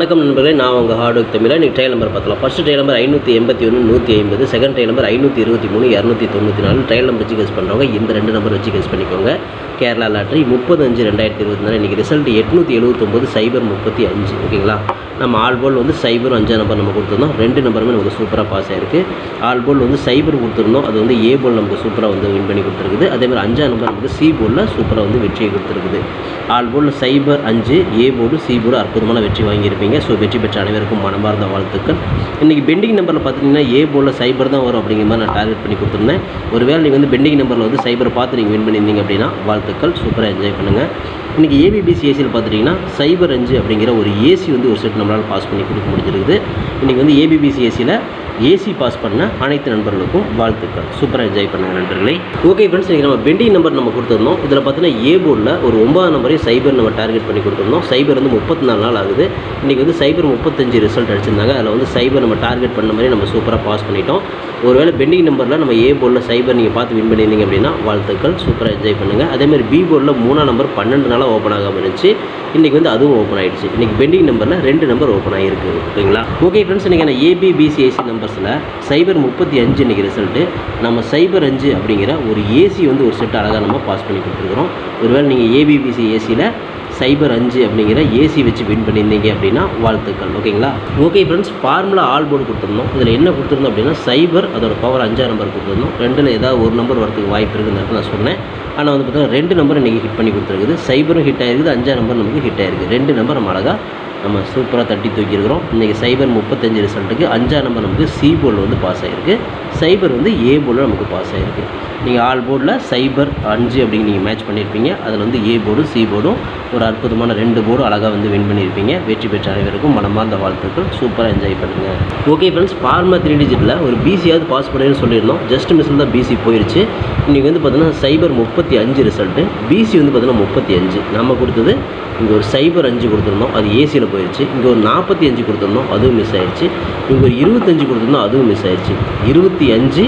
வணக்கம் நண்பர்களே நான் உங்கள் ஹார்ட் ஒர்க் தமிழா இன்றைக்கி ட்ரையல் நம்பர் பார்த்தலாம் ஃபஸ்ட்டு ட்ரையல் நம்பர் ஐநூற்றி எண்பத்தி ஒன்று நூற்றி ஐம்பது. செகண்ட் ட்ரையல் நம்பர் ஐநூற்றி இருபத்தி மூணு இரநூத்தி தொண்ணூற்றி நாலு. ட்ரையல் நம்பர் வச்சு கெஸ் பண்ணுறவங்க இந்த ரெண்டு நம்பர் வச்சு கெஸ் பண்ணிக்கோங்க. கேரளா லாட்ரி முப்பது அஞ்சு ரெண்டாயிரத்தி இருபத்தி நாலு. இன்றைக்கி ரிசல்ட் எட்நூற்றி எழுபத்தொம்போது சைபர் முப்பத்தி அஞ்சு. ஓகேங்களா? நம்ம ஆல் போல் வந்து சைபர் அஞ்சாம் நம்பர் நம்ம கொடுத்துருந்தோம். ரெண்டு நம்பருமே நமக்கு சூப்பராக பாஸ் ஆயிருக்கு. ஆல் போல் வந்து சைபர் கொடுத்துருந்தோம். அது வந்து ஏ போல் நமக்கு சூப்பராக வந்து வின் பண்ணி கொடுத்துருக்குது. அதே மாதிரி அஞ்சாம் நம்பர் நமக்கு சி போலில் சூப்பராக வந்து வெற்றியை கொடுத்துருக்குது. ஆல் சைபர் அஞ்சு ஏ போர்டு சி போர்டு அற்புதமான வெற்றி வாங்கியிருப்பீங்க. ஸோ வெற்றி பெற்ற அனைவருக்கும் மனமார்ந்த வாழ்த்துக்கள். இன்றைக்கி பெண்டிங் நம்பரில் பார்த்தீங்கன்னா ஏ போல சைபர் தான் வரும் அப்படிங்கிற மாதிரி நான் டார்கெட் பண்ணி கொடுத்துருந்தேன். ஒருவேளை நீங்கள் வந்து பெண்டிங் நம்பரில் வந்து சைபரை பார்த்து நீங்கள் வின் பண்ணியிருந்தீங்க அப்படின்னா வாழ்த்துக்கள். சூப்பராக என்ஜாய் பண்ணுங்கள் இன்றைக்கி ஏபிபிசி ஏசியில் பார்த்துட்டிங்கன்னா சைபர் அஞ்சு அப்படிங்கிற ஒரு ஏசி வந்து ஒரு செட் நம்மளால் பாஸ் பண்ணி கொடுக்க முடிஞ்சிருக்குது. இன்றைக்கி வந்து ஏபிபிசி ஏசியில் ஏசி பாஸ் பண்ண அனைத்து நண்பர்களுக்கும் வாழ்த்துக்கள். சூப்பராக என்ஜாய் பண்ணுங்கள் நண்பர்களே. ஓகே ஃப்ரெண்ட்ஸ் இன்றைக்கி நம்ம பெண்டிங் நம்பர் நம்ம கொடுத்துருந்தோம். இதில் பார்த்தீங்கன்னா ஏ போர்டில் ஒரு ஒன்பது நம்பரையும் சைபர் நம்ம டார்கெட் பண்ணி கொடுத்துருந்தோம். சைபர் வந்து முப்பத்தி நாலு நாள் ஆகுது. இன்றைக்கி வந்து சைபர் முப்பத்தஞ்சு ரிசல்ட் அடிச்சிருந்தாங்க. அதில் வந்து சைபர் நம்ம டார்கெட் பண்ண மாதிரி நம்ம சூப்பராக பாஸ் பண்ணிட்டோம். ஒருவேளை பெண்டிங் நம்பரில் நம்ம ஏ போர்டில் சைபர் நீங்கள் பார்த்து வின் பண்ணியிருந்தீங்க அப்படின்னா வாழ்த்துக்கள். சூப்பராக என்ஜாய் பண்ணுங்கள் அதேமாதிரி பி போர்டில் மூணாம் நம்பர் பன்னெண்டு நாளாக ஓப்பன் ஆகாமல் இருந்துச்சு. இன்றைக்கி வந்து அதுவும் ஓப்பன் ஆகிடுச்சு இன்றைக்கி பெண்டிங் நம்பரில் ரெண்டு நம்பர் ஓப்பன் ஆகிருக்கு ஓகேங்களா? ஓகே ஃப்ரெண்ட்ஸ் இன்றைக்கி ஏபிபிசிஐசி நம்பர்ஸில் சைபர் முப்பத்தி அஞ்சு இன்றைக்கி ரிசல்ட்டு நம்ம சைபர் அஞ்சு அப்படிங்கிற ஒரு ஏசி வந்து ஒரு செட் அழகாக நம்ம பாஸ் பண்ணி கொடுத்துருக்குறோம். ஒருவேளை நீங்கள் ஏபிபிசி ஏசியில் சைபர் அஞ்சு அப்படிங்கிற ஏசி வச்சு வின் பண்ணியிருந்தீங்க அப்படின்னா வாழ்த்துக்கள் ஓகேங்களா okay friends formula all board கொடுத்துருந்தோம். இதில் என்ன கொடுத்துருந்தோம் அப்படின்னா சைபர் அதோட பவர் அஞ்சாறு நம்பர் கொடுத்துருந்தோம். ரெண்டில் ஏதாவது ஒரு நம்பர் வரதுக்கு வாய்ப்பு இருக்குன்னு நான் சொன்னேன். ஆனால் வந்து பார்த்தீங்கன்னா ரெண்டு நம்பர் இன்றைக்கி ஹிட் பண்ணி கொடுத்துருக்குது. சைபரும் ஹிட் ஆயிருக்குது அஞ்சாம் நம்பர் நமக்கு ஹிட் ஆயிருக்கு. ரெண்டு நம்பர் நம்ம அழகாக நம்ம சூப்பராக தட்டி தூக்கியிருக்கிறோம். இன்றைக்கி சைபர் முப்பத்தஞ்சு ரிசல்ட்டுக்கு அஞ்சாம் நம்பர் நமக்கு சி போர்டில் வந்து பாஸ் ஆகிருக்கு சைபர் வந்து ஏ போர்டில் நமக்கு பாஸ் ஆகிருக்கு நீங்கள் ஆல் போர்டில் சைபர் அஞ்சு அப்படின்னு நீங்கள் மேட்ச் பண்ணியிருப்பீங்க. அதில் வந்து ஏ போர்டும் சி போர்டும் ஒரு அற்புதமான ரெண்டு போர்டும் அழகாக வந்து வின் பண்ணியிருப்பீங்க. வெற்றி பெற்ற அனைவருக்கும் மனமார்ந்த வாழ்த்துக்கள். சூப்பராக என்ஜாய் பண்ணுங்கள் ஓகே ஃப்ரெண்ட்ஸ் ஃபார்மா த்ரீ டிஜிட்டில் ஒரு பிசியாவது பாஸ் பண்ணுன்னு சொல்லியிருந்தோம். ஜஸ்ட் மிஸ்ஸில் தான் பிசி போயிடுச்சு இன்றைக்கி வந்து பார்த்தீங்கன்னா சைபர் முப்பத்தி அஞ்சு ரிசல்ட்டு பிசி வந்து பார்த்தீங்கன்னா முப்பத்தி அஞ்சு. நம்ம கொடுத்தது இங்கே ஒரு சைபர் அஞ்சு கொடுத்துருந்தோம். அது ஏசியில் போயிடுச்சு. இங்கே ஒரு நாற்பத்தி அஞ்சு கொடுத்துருந்தோம் அதுவும் மிஸ் ஆயிடுச்சு. இங்கே ஒரு இருபத்தஞ்சு கொடுத்துருந்தோம் அதுவும் மிஸ் ஆயிடுச்சு. இருபத்தி அஞ்சு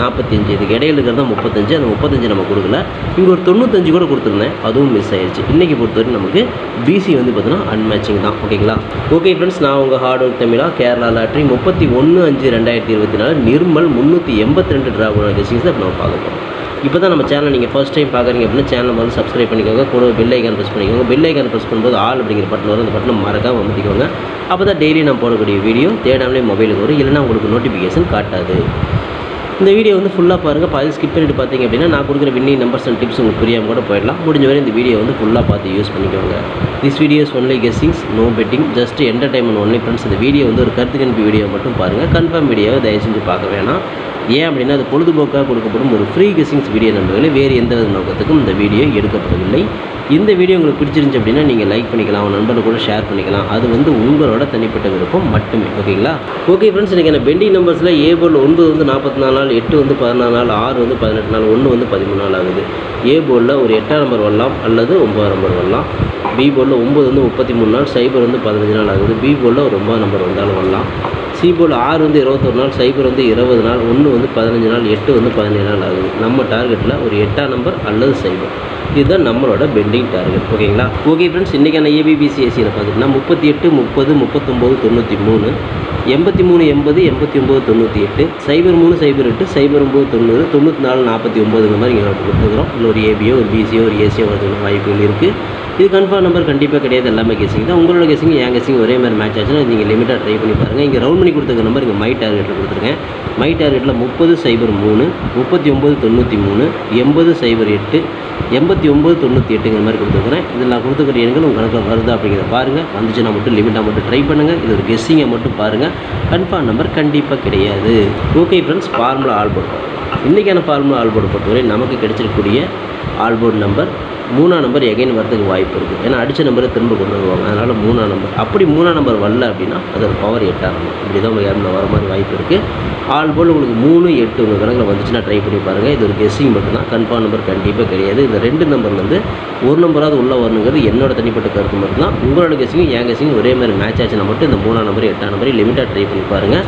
நாற்பத்தி அஞ்சு. இதுக்கு இடையில இருக்கிறது தான் முப்பத்தஞ்சு. அந்த முப்பத்தஞ்சு நம்ம கொடுக்கல. இங்கே ஒரு தொண்ணூத்தஞ்சு கூட கொடுத்துருந்தேன் அதுவும் மிஸ் ஆயிடுச்சு. இன்றைக்கி பொறுத்தவரைக்கும் நமக்கு பிசி வந்து பார்த்தீங்கன்னா அன்மேட்சிங் தான். ஓகேங்களா? ஓகே ஃப்ரெண்ட்ஸ் நான் உங்கள் ஹார்ட் ஒர்க் தமிழா கேரளா லாட்ரி முப்பத்தி ஒன்று அஞ்சு ரெண்டாயிரத்தி இருபத்தி நாலு நிர்மல் முந்நூற்றி எண்பத்தி ரெண்டு ட்ரா கெசிங்ஸ் நம்ம பார்க்க போகிறோம் இப்போ தான் நம்ம சேனல் நீங்கள் ஃபஸ்ட் டைம் பார்க்குறீங்க அப்படின்னா சேனல் வந்து சப்ஸ்கிரைப் பண்ணிக்கோங்க. கூட பெல் ஐக்கான் ப்ரெஸ் பண்ணிக்கோங்க. பெல் ஐக்கான் ப்ரெஸ் பண்ணும்போது ஆல் அப்படிங்கிற பட்டன் வரும். அந்த பட்டனை மறக்காமல் வந்துக்கோங்க அப்போ தான் டெய்லி நான் போடக்கூடிய வீடியோ தேடாமலே மொபைலுக்கு வரும். இல்லைனா உங்களுக்கு நோட்டிஃபிகேஷன் காட்டாது. இந்த வீடியோ வந்து ஃபுல்லாக பாருங்கள் பாதி ஸ்கிப் பண்ணிட்டு பார்த்தீங்க அப்படின்னா நான் கொடுக்குற வின்னிங் நம்பர்ஸ் அண்ட் டிப்ஸ் உங்களுக்கு புரியாமல் கூட போயிடலாம். முடிஞ்ச வரை இந்த வீடியோ வந்து ஃபுல்லாக பார்த்து யூஸ் பண்ணிக்கோங்க. This videos only guessings no betting just entertainment only friends இந்த வீடியோ வந்து ஒரு கருத்து கணிப்பு வீடியோ மட்டும் பாருங்கள் கன்ஃபார்ம் வீடியோவை தயவு செஞ்சு பார்க்க வேணாம். ஏன் அப்படின்னா அது பொழுதுபோக்காக கொடுக்கப்படும் ஒரு ஃப்ரீ கெஸ்ஸிங்ஸ் வீடியோ நம்பர்களே வேறு எந்த வித நோக்கத்துக்கும் இந்த வீடியோ எடுக்கப்படவில்லை. இந்த வீடியோ உங்களுக்கு பிடிச்சிருந்துச்சு அப்படின்னா நீங்கள் லைக் பண்ணிக்கலாம் உங்கள் நண்பர்கள் கூட ஷேர் பண்ணிக்கலாம். அது வந்து உங்களோட தனிப்பட்ட விருப்பம் மட்டுமே ஓகேங்களா ஓகே ஃப்ரெண்ட்ஸ் இன்றைக்கி என்ன பெண்டிங் நம்பர்ஸில் ஏ ஒன்பது வந்து நாற்பத்தி நாலு நாள் எட்டு வந்து பதினாலு நாள் ஆறு வந்து பதினெட்டு நாள் ஒன்று வந்து பதிமூணு நாள் ஆகுது. ஏ ஒரு எட்டாம் நம்பர் வரலாம் அல்லது ஒன்பதாம் நம்பர் வரலாம். பி போலில் ஒம்பது வந்து முப்பத்தி மூணு நாள் சைபர் வந்து பதினஞ்சு நாள் ஆகுது. பி போலில் ஒரு ஒம்பது நம்பர் வந்தாலும் வரலாம். சிபோல் ஆறு வந்து இருபத்தொரு நாள் சைபர் வந்து இருபது நாள் ஒன்று வந்து பதினஞ்சு நாள் எட்டு வந்து பதினேழு நாள் ஆகுது. நம்ம டார்கெட்டில் ஒரு எட்டாம் நம்பர் அல்லது சைபர். இதுதான் நம்மளோட பெண்டிங் டார்கெட் ஓகேங்களா? ஓகே ஃப்ரெண்ட்ஸ் இன்றைக்கான ஏபிபிசிஎஸ்சியில் பார்த்துக்கிட்டா முப்பத்தி எட்டு முப்பது முப்பத்தொம்போது தொண்ணூற்றி மூணு எண்பத்தி மூணு எண்பது எண்பத்தி ஒம்பது தொண்ணூற்றி எட்டு சைபர் மூணு சைபர் எட்டு சைபர் ஒம்பது தொண்ணூறு தொண்ணூற்றி நாலு நாற்பத்தி ஒம்பதுங்கிற மாதிரி இங்கே கொடுத்துருக்குறோம். இல்லை ஒரு ஏபியோ ஒரு பிசியோ ஒரு ஏசியோ வரதுக்கான வாய்ப்புகள் இருக்குது இது கன்ஃபார்ம் நம்பர் கண்டிப்பாக கிடையாது. எல்லாமே கேசிங் தான். உங்களோட கேசிங் என் கேசிங் ஒரே மாதிரி மேட்ச் ஆச்சுன்னா நீங்கள் லிமிட்டாக ட்ரை பண்ணி பாருங்கள் இங்கே ரவுண்ட் பண்ணி கொடுத்துருக்க நம்பர் இங்கே மை டார்கெட்டில் கொடுத்துருக்கேன். மை டார்கெட்டில் முப்பது சைபர் மூணு முப்பத்தி ஒம்பது தொண்ணூற்றி மூணு எண்பது சைபர் எட்டு எண்பத்தி ஒம்பது தொண்ணூற்றி எட்டுங்கிற மாதிரி கொடுத்துருக்குறேன். இதில் நான் கொடுத்துக்கிற எண்கள் உங்கள் கணக்கில் வருதா அப்படிங்கிறத பாருங்கள் வந்துச்சுன்னா மட்டும் லிமிட்டாக மட்டும் ட்ரை பண்ணுங்கள் இது ஒரு கெஸ்ஸிங்கை மட்டும் பாருங்கள் கன்ஃபார்ம் நம்பர் கண்டிப்பாக கிடையாது. Okay friends formula all board இன்றைக்கான ஃபார்முலா ஆல்போர்டு பொறுத்தவரை நமக்கு கிடைச்சிருக்கக்கூடிய ஆல்போர்ட் நம்பர் மூணாம் நம்பர் எகைன் வரதுக்கு வாய்ப்பு இருக்குது ஏன்னா அடித்த நம்பரை திரும்ப கொண்டு வருவாங்க. அதனால் மூணாம் நம்பர் அப்படி மூணாம் நம்பர் வரல அப்படின்னா அதோட பவர் எட்டாம் நம்பர் இப்படி தான் உங்களுக்கு இரநூறு வர மாதிரி வாய்ப்பு இருக்குது ஆல் போல் உங்களுக்கு மூணு எட்டு உங்கள் கணக்கில் வந்துச்சுன்னா ட்ரை பண்ணி பாருங்கள் இது ஒரு கெஸ்ஸிங் மட்டும்தான். கன்ஃபார்ம் நம்பர் கண்டிப்பாக கிடையாது. இந்த ரெண்டு நம்பர்லேருந்து ஒரு நம்பராவது உள்ளே வரணுங்கிறது என்னோட தனிப்பட்ட கருத்து மட்டும்தான். உங்களோட கெஸ்ஸிங் என் கெஸ்ஸிங் ஒரே மாதிரி மேட்ச் ஆச்சுன்னா மட்டும் இந்த மூணாம் நம்பர் எட்டாம் நம்பர் லிமிட்டாக ட்ரை பண்ணி பாருங்கள்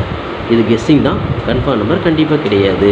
இது கெஸ்ஸிங் தான். கன்ஃபார்ம் நம்பர் கண்டிப்பாக கிடையாது.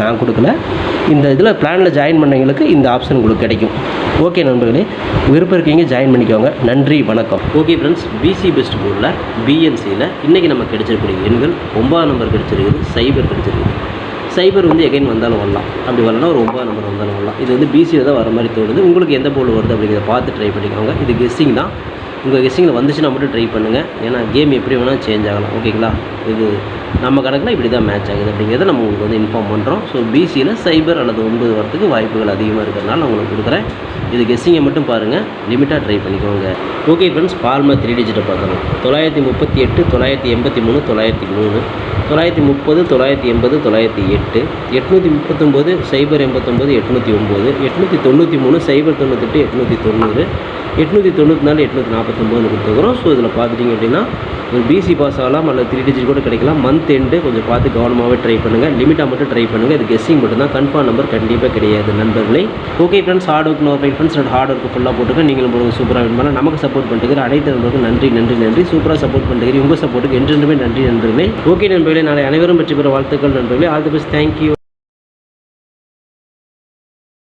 நான் கொடுக்கல. இந்த இதில் பிளானில் ஜாயின் பண்ணவங்களுக்கு இந்த ஆப்ஷன் உங்களுக்கு கிடைக்கும். ஓகே நண்பர்களே விருப்பம் இருக்கீங்க ஜாயின் பண்ணிக்கோங்க. நன்றி வணக்கம். ஓகே ஃப்ரெண்ட்ஸ் பிசி பெஸ்ட் போர்டில் பிஎன்சியில் இன்றைக்கி நம்ம கிடைச்சிருக்கூடிய எண்கள் ஒன்பதாம் நம்பர் கிடைச்சிருக்குது சைபர் கிடைச்சிருக்குது. சைபர் வந்து எகைன் வந்தாலும் வரலாம். அப்படி வரலனா ஒரு ஒன்பதாம் நம்பர் வந்தாலும் வரலாம். இது வந்து பிசியில் தான் வர மாதிரி தோணுது. உங்களுக்கு எந்த போர்டு வருது அப்படிங்கிறத பார்த்து ட்ரை பண்ணிக்கோங்க. இது கெஸ்ஸிங் தான். உங்கள் கெஸ்ஸிங்கில் வந்துச்சுன்னா மட்டும் ட்ரை பண்ணுங்கள் ஏன்னா கேம் எப்படி வேணால் சேஞ்ச் ஆகலாம். ஓகேங்களா இது நம்ம கணக்கில் இப்படி தான் மேட்ச் ஆகுது அப்படிங்கிறத நம்ம உங்களுக்கு வந்து இன்ஃபார்ம் பண்ணுறோம் ஸோ பிசியில் சைபர் அல்லது ஒன்பது வரத்துக்கு வாய்ப்புகள் அதிகமாக இருக்கிறதுனால நான் உங்களுக்கு கொடுக்குறேன். இது கெஸ்ஸிங்கை மட்டும் பாருங்கள் லிமிட்டாக ட்ரை பண்ணிக்கோங்க. ஓகே ஃப்ரெண்ட்ஸ் பால்மா த்ரீ டிஜிட்டை பார்க்கலாம். தொள்ளாயிரத்தி முப்பத்தி எட்டு தொள்ளாயிரத்தி எண்பத்தி மூணு தொள்ளாயிரத்தி மூணு. தொள்ளாயிரத்தி முப்பது தொள்ளாயிரத்தி எண்பது தொள்ளாயிரத்தி எட்டு. எட்நூற்றி முப்பத்தொம்போது சைபர் எண்பத்தொம்போது எட்நூற்றி ஒம்பது. எட்நூற்றி தொண்ணூற்றி மூணு சைபர் தொண்ணூத்தெட்டு எட்நூற்றி தொண்ணூறு. எட்நூற்றி தொண்ணூற்றி நாலு எட்நூற்றி நாற்பத்தொம்போது கொடுத்துருக்குறோம். ஸோ இதில் பார்த்துட்டிங்க அப்படின்னா ஒரு பிசி பாஸ் ஆகலாம் அல்லது த்ரீ டிஜிட் கூட கிடைக்கலாம். மந்த் எண்டு கொஞ்சம் பார்த்து கவனமாகவே ட்ரை பண்ணுங்கள் லிமிட்டாக மட்டும் ட்ரை பண்ணுங்கள் இது கெஸ்ஸிங் மட்டும் தான் கன்ஃபார்ம் நம்பர் கண்டிப்பாக கிடையாது நண்பர்களே. Okay friends hard work no friends hard work ஃபுல்லாக போட்டுக்க நீங்களும் உங்களுக்கு சூப்பராக வின் நமக்கு சப்போர்ட் பண்ணிட்டு அனைத்து நண்பர்களுக்கும் நன்றி நன்றி நன்றி. சூப்பராக சப்போர்ட் பண்ணுறீங்க உங்கள் சப்போர்ட்டுக்கு என்றென்றுமே நன்றி நண்பர்களே. ஓகே நண்பர்களே. நாளை அனைவரும் பற்றி பெற வாழ்த்துக்கள் நண்பர்களே. All the best thank you